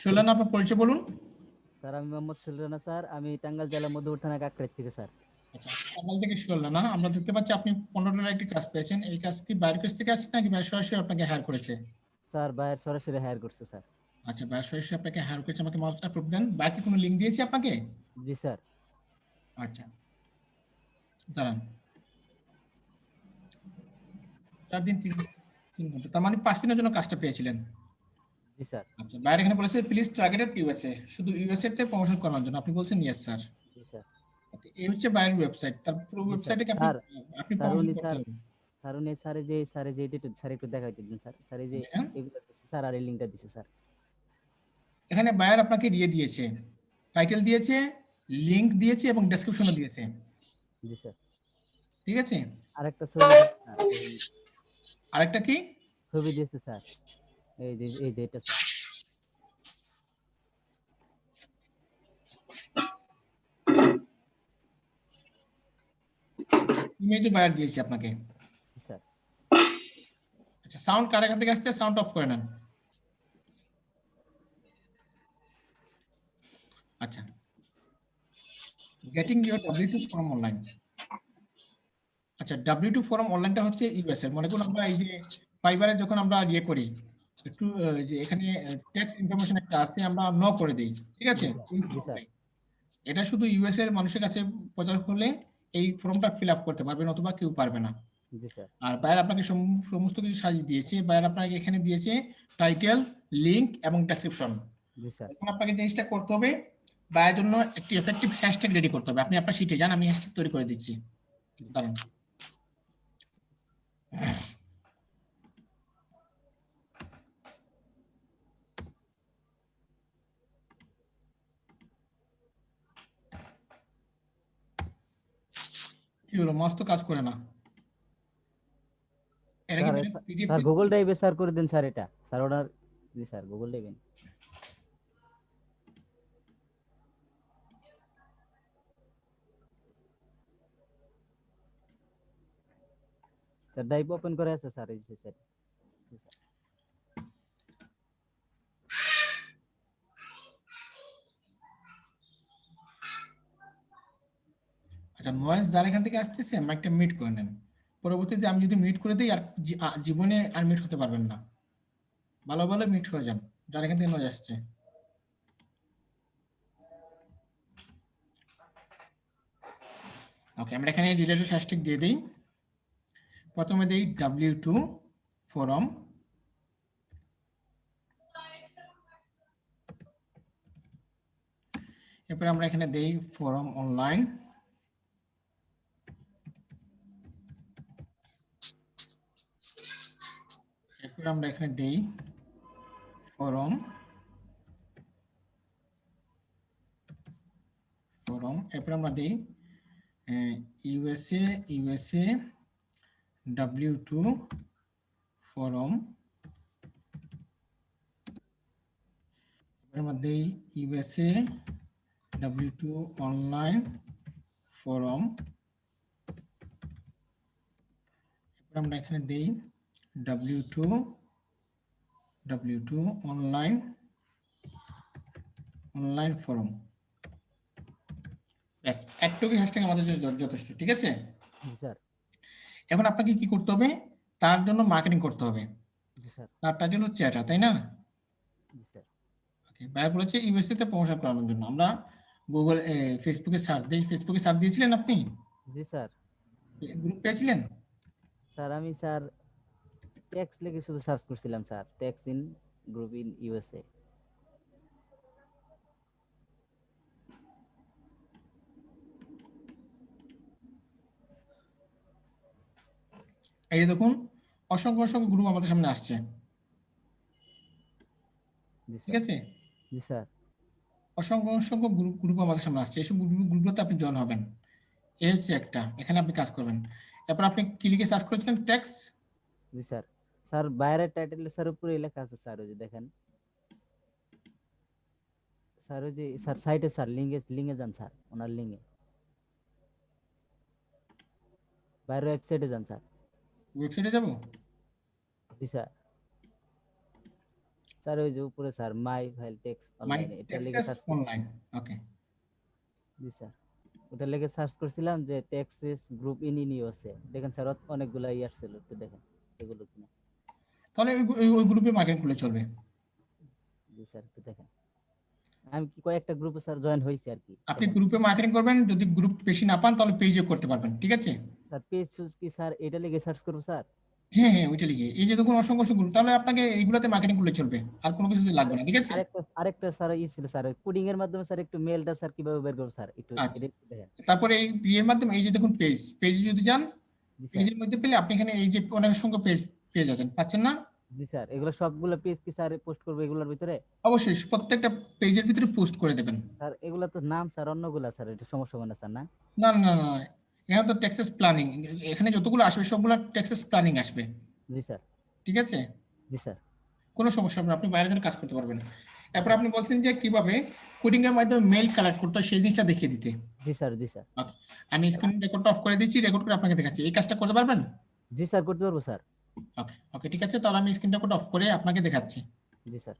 শুনলেন আপনার পরিচয় বলুন। স্যার আমি মোহাম্মদ সুলরানা স্যার আমি টাঙ্গাইল জেলা মধুপুর থানা কাকড়াইল থেকে স্যার। আচ্ছা সকাল থেকে না আমরা দেখতে পাচ্ছি আপনি পনেরো ডলার একটি কাজ পেয়েছেন। এই কাজ কি বাইরের কাছ থেকে আসছে নাকি বাইরে সরাসরি আপনাকে হায়ার করেছে? স্যার বাইরে সরাসরি হায়ার করছে স্যার। আচ্ছা বাইরে সরাসরি আপনাকে হায়ার করেছে আমাকে মাউসটা প্রুফ দেন। বাইরে কোনো লিঙ্ক দিয়েছি আপনাকে? জি স্যার। আচ্ছা দাঁড়ান। চার দিন তিন তিন ঘণ্টা। তার মানে পাঁচ দিনের জন্য কাজটা পেয়েছিলেন? জি স্যার। আচ্ছা বাইরে এখানে বলেছে প্লিজ টার্গেটেড ইউএসএ শুধু ইউএসএ তে প্রমোশন করার জন্য। আপনি বলছেন ইয়েস স্যার জি স্যার। এই হচ্ছে বাইরের ওয়েবসাইট তার পুরো ওয়েবসাইটে আপনি আপনি প্রমোশন করতে স্যার, হবে স্যার উনি স্যারে যে স্যারে যে এটা স্যার একটু দেখাই দিবেন স্যার। স্যার যে হ্যাঁ? এগুলো স্যার আর এই লিঙ্কটা দিছে স্যার। এখানে বায়ার আপনাকে ইয়ে দিয়েছে। টাইটেল দিয়েছে লিংক দিয়েছে এবং ডেসক্রিপশনও দিয়েছে। জি স্যার। ঠিক আছে? আরেকটা ছবি আরেকটা কি? ছবি দিয়েছে স্যার। এই যে এই যে এটা ইমেজও বায়ার দিয়েছে আপনাকে। আচ্ছা সাউন্ড কার এখান থেকে আসছে? সাউন্ড অফ করে নেন। আচ্ছা। Getting your W two form online আচ্ছা ডাব্লিউ টু ফর্ম অনলাইনটা হচ্ছে ইউএস এর। মনে করুন আমরা এই যে ফাইবারে যখন আমরা ইয়ে করি একটু যে এখানে ট্যাক্স ইনফরমেশন একটা আছে আমরা ন করে দিই ঠিক আছে। এটা শুধু ইউএস এর মানুষের কাছে প্রচার হলে এই ফর্মটা ফিল আপ করতে পারবেন অথবা কেউ পারবে না। আর বাইরে আপনাকে সম- সমস্ত কিছু সাজিয়ে দিয়েছে বাইরে আপনাকে এখানে দিয়েছে টাইটেল লিংক এবং ডেসক্রিপশন এখন আপনাকে জিনিসটা করতে হবে বাইরের জন্য একটি এফেক্টিভ হ্যাশট্যাগ রেডি করতে হবে। আপনি আপনার শিটে যান আমি হ্যাশট্যাগ তৈরি করে দিচ্ছি। দাঁড়ান। কি হলো? মাস তো কাজ করে না। স্যার, গুগল ড্রাইভে স্যার করে দেন স্যার এটা। স্যার ওনার জি স্যার গুগল ড্রাইভে স্যার ড্রাইভ ওপেন করে আছে স্যার এই স্যার আচ্ছা নয়েজ যার এখান থেকে আসতেছে মাইকটা মিট করে নেন। পরবর্তীতে আমি যদি মিট করে দিই, আর জীবনে আর মিট হতে পারবেন না। ভালো ভালো মিট হয়ে যান, যার এখান থেকে নয়েজ আসছে। ওকে আমরা এখানে রিলেটেড হ্যাশট্যাগ দিয়ে দিই। প্রথমে দিই ডাব্লিউ টু ফোরাম এরপরে আমরা এখানে দেই ফোরাম অনলাইন এরপরে আমরা এখানে দেই ফোরাম ফোরাম, এরপরে আমরা দেই USA USA W two forum আমরা দেই USA W two online forum আমরা এখানে দেই W two W two online forum ব্যাস একটুকু হ্যাশট্যাগ আমাদের যথেষ্ট ঠিক আছে? স্যার। এখন আপনাকে কি করতে হবে? তার জন্য মার্কেটিং করতে হবে। তার টাইটেল হচ্ছে এটা তাই না? ওকে বাইরে বলেছে ইউএসএ তে প্রমোশন করানোর জন্য। আমরা গুগল ফেসবুকে সার্চ দিই। ফেসবুকে সার্চ দিয়েছিলেন আপনি? জি স্যার। গ্রুপ পেয়েছিলেন? স্যার আমি স্যার ট্যাক্স লিখে শুধু সার্চ করছিলাম sir tax in group in USA এই দেখুন অসংখ্য অসংখ্য গ্রুপ আমাদের সামনে আসছে। ঠিক আছে? জি স্যার অসংখ্য অসংখ্য গ্রুপ গ্রুপ আমাদের সামনে আসছে। এইসব গ্রুপ গ্রুপগুলোতে আপনি জয়েন হবেন। এই হচ্ছে একটা। এখানে আপনি কাজ করবেন। এরপর আপনি কি লিখে সার্চ করেছিলেন? ট্যাক্স জি স্যার স্যার বাইরের টাইটেল স্যার উপরে লেখা আছে স্যার ওই যে দেখেন। স্যার ওই যে স্যার সাইটে স্যার লিঙ্কে লিঙ্কে যান স্যার ওনার লিঙ্কে বাইরের ওয়েবসাইটে যান স্যার। ওয়েবসাইটে যাব? জি স্যার। স্যার ওই যে উপরে sir my file tex online এটা লিখে সার্চ অনলাইন ওকে জি স্যার ওটা লিখে সার্চ করছিলাম যে টেক্সাস গ্রুপ ইন ইউএসএ দেখেন স্যার অনেকগুলো ই আসছিল একটু দেখেন এগুলো কিনা। তাহলে ওই- ওই- গ্রুপে মার্কেটিং করলে চলবে। জি স্যার একটু দেখেন। আমি কি কয়েকটা গ্রুপে স্যার জয়েন হয়েছি আর কি। আপনি গ্রুপে মার্কেটিং করবেন যদি গ্রুপ বেশি না পান তাহলে পেজে করতে পারবেন ঠিক আছে? স্যার পেজ কি স্যার? এটা লিখে সার্চ করব স্যার? হ্যাঁ হ্যাঁ ওইটা লিখে। এই যে দেখুন অসংখ্য গ্রুপ তাহলে আপনাকে এইগুলোতে মার্কেটিং করলে চলবে আর কোনো কিছু লাগবে না ঠিক আছে? আরেকটা আরেকটা স্যার ই ছিল স্যার কোডিং এর মাধ্যমে স্যার একটু মেলটা স্যার কীভাবে বের করব স্যার? একটু আচ্ছা। তারপরে এই এর মাধ্যমে এই যে দেখুন পেজ পেজে যদি যান পেজের মধ্যে পেলে আপনি এখানে এই যে অনেক সংখ্য পেজ পেজ আছেন পাচ্ছেন না? জি স্যার এগুলো সবগুলো পেজ কি স্যার পোস্ট করব এগুলোর ভিতরে। অবশ্যই প্রত্যেকটা পেজের ভিতরে পোস্ট করে দেবেন। স্যার এগুলা তো নাম স্যার অন্যগুলা স্যার এটা সমস্যা হবে না স্যার না? না না না এখানে তো টেক্সাস প্ল্যানিং এখানে যতগুলো আসবে সবগুলো টেক্সাস প্ল্যানিং আসবে। জি স্যার। ঠিক আছে? জি স্যার। কোনো সমস্যা হবে না আপনি বাইরে কাজ করতে পারবেন। তারপর আপনি বলছেন যে কীভাবে কোডিং এর মাধ্যমে মেল কালেক্ট করতে হয় সেই জিনিসটা দেখিয়ে দিতে। জি স্যার জি স্যার। আমি স্ক্রিন রেকর্ডটা অফ করে দিচ্ছি রেকর্ড করে আপনাকে দেখাচ্ছি। এই কাজটা করতে পারবেন? জি স্যার করতে পারব স্যার। ওকে ওকে ঠিক আছে। তাহলে আমি স্ক্রিনটা রেকর্ড অফ করে আপনাকে দেখাচ্ছি। জি স্যার।